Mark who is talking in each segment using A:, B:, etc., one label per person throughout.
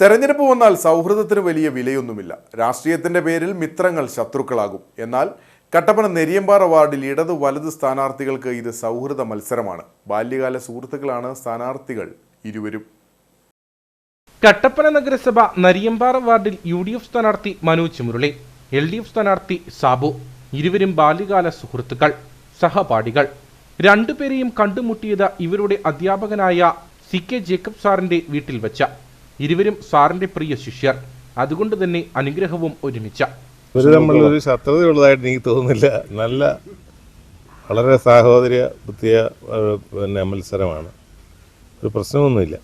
A: തെരഞ്ഞെടുപ്പ് വന്നാൽ സൗഹൃദത്തിന് വലിയ വിലയൊന്നുമില്ല. രാഷ്ട്രീയത്തിന്റെ പേരിൽ മിത്രങ്ങൾ ശത്രുക്കളാകും. എന്നാൽ കട്ടപ്പന നെരിയമ്പാറ വാർഡിൽ ഇടതു വലത് സ്ഥാനാർത്ഥികൾക്ക് ഇത് സൗഹൃദ മത്സരമാണ്. ബാല്യകാല സുഹൃത്തുക്കളാണ് സ്ഥാനാർത്ഥികൾ ഇരുവരും.
B: കട്ടപ്പന നഗരസഭ നരിയമ്പാറ വാർഡിൽ യു ഡി എഫ് സ്ഥാനാർത്ഥി Manoj Murali L D F സ്ഥാനാർത്ഥി സാബു ഇരുവരും ബാല്യകാല സുഹൃത്തുക്കൾ സഹപാഠികൾ. രണ്ടുപേരെയും കണ്ടുമുട്ടിയത് ഇവരുടെ അധ്യാപകനായ സി കെ ജേക്കബ് സാറിന്റെ വീട്ടിൽ വെച്ച ഇരുവരും സാറിന്റെ പ്രിയ ശിഷ്യർ. അതുകൊണ്ട് തന്നെ അനുഗ്രഹവും ഒരുമിച്ച.
C: തമ്മിലൊരു ശത്രുതയുള്ളതായിട്ട് എനിക്ക് തോന്നുന്നില്ല. നല്ല വളരെ സാഹോദര്യ ബുദ്ധിയ പിന്നെ മത്സരമാണ്. ഒരു പ്രശ്നമൊന്നുമില്ല.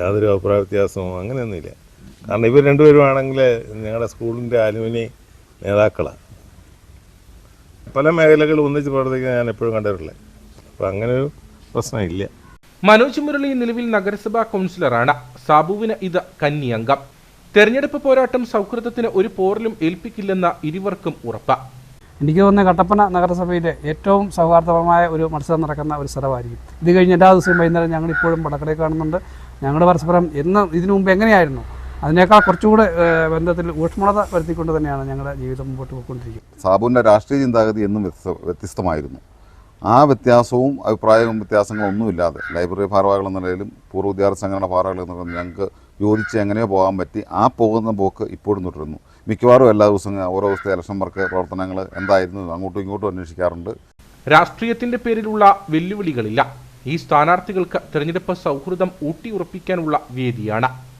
C: യാതൊരു അഭിപ്രായ വ്യത്യാസമോ അങ്ങനെയൊന്നുമില്ല. കാരണം ഇവർ രണ്ടുപേരും ആണെങ്കിൽ ഞങ്ങളുടെ സ്കൂളിന്റെ അലുമിനി നേതാക്കളാണ് പല മേഖലകളും ഒന്നിച്ച് പ്രവർത്തിക്കാൻ ഞാൻ എപ്പോഴും കണ്ടിട്ടുള്ളത് അപ്പോൾ അങ്ങനെ ഒരു പ്രശ്നമില്ല.
B: മനോജ് മുരളി നിലവിൽ നഗരസഭാ കൗൺസിലറാണ്. സാബുവിന് ഇത് കന്നിയംഗം തെരഞ്ഞെടുപ്പ് പോരാട്ടം സൗഹൃദത്തിന് ഒരു പോറിലും ഏൽപ്പിക്കില്ലെന്ന ഇരുവർക്കും ഉറപ്പ.
D: എനിക്ക് തോന്നുന്നത് കട്ടപ്പന നഗരസഭയിലെ ഏറ്റവും സൗഹാർദ്ദപരമായ ഒരു മത്സരം നടക്കുന്ന ഒരു സ്ഥലമായിരിക്കും. ഇത് കഴിഞ്ഞ് എല്ലാ ദിവസവും വൈകുന്നേരം ഞങ്ങൾ ഇപ്പോഴും പടക്കടയിൽ കാണുന്നുണ്ട്. ഞങ്ങൾ പരസ്പരം എന്ന് ഇതിനു മുമ്പ് എങ്ങനെയായിരുന്നു? അതിനേക്കാൾ കുറച്ചുകൂടെ ബന്ധത്തിൽ ഊഷ്മളത വരുത്തിക്കൊണ്ട് തന്നെയാണ് ഞങ്ങളുടെ ജീവിതം മുമ്പോട്ട് പോയിക്കൊണ്ടിരിക്കുന്നത്.
E: സാബുവിന്റെ രാഷ്ട്രീയ ചിന്താഗതി എന്നും വ്യത്യസ്ത വ്യത്യസ്തമായിരുന്നു. ആ വ്യത്യാസവും അഭിപ്രായവും വ്യത്യാസങ്ങളും ഒന്നുമില്ലാതെ ലൈബ്രറി ഭാരവാഹികൾ എന്ന നിലയിലും പൂർവ വിദ്യാർത്ഥി സംഘടന ഭാരവാഹികൾ എന്ന നിലയിലും ഞങ്ങൾക്ക് യോജിച്ച് എങ്ങനെയോ പോകാൻ പറ്റി. ആ പോകുന്ന പോക്ക് ഇപ്പോഴും തുടരുന്നു. മിക്കവാറും എല്ലാ ദിവസവും ഓരോ ദിവസത്തെ ഇലക്ഷൻ വർക്ക് പ്രവർത്തനങ്ങൾ എന്തായിരുന്നു അങ്ങോട്ടും ഇങ്ങോട്ടും അന്വേഷിക്കാറുണ്ട്.
B: രാഷ്ട്രീയത്തിന്റെ പേരിലുള്ള വെല്ലുവിളികളില്ല. ഈ സ്ഥാനാർത്ഥികൾക്ക് തെരഞ്ഞെടുപ്പ് സൗഹൃദം ഊട്ടിയുറപ്പിക്കാനുള്ള വേദിയാണ്.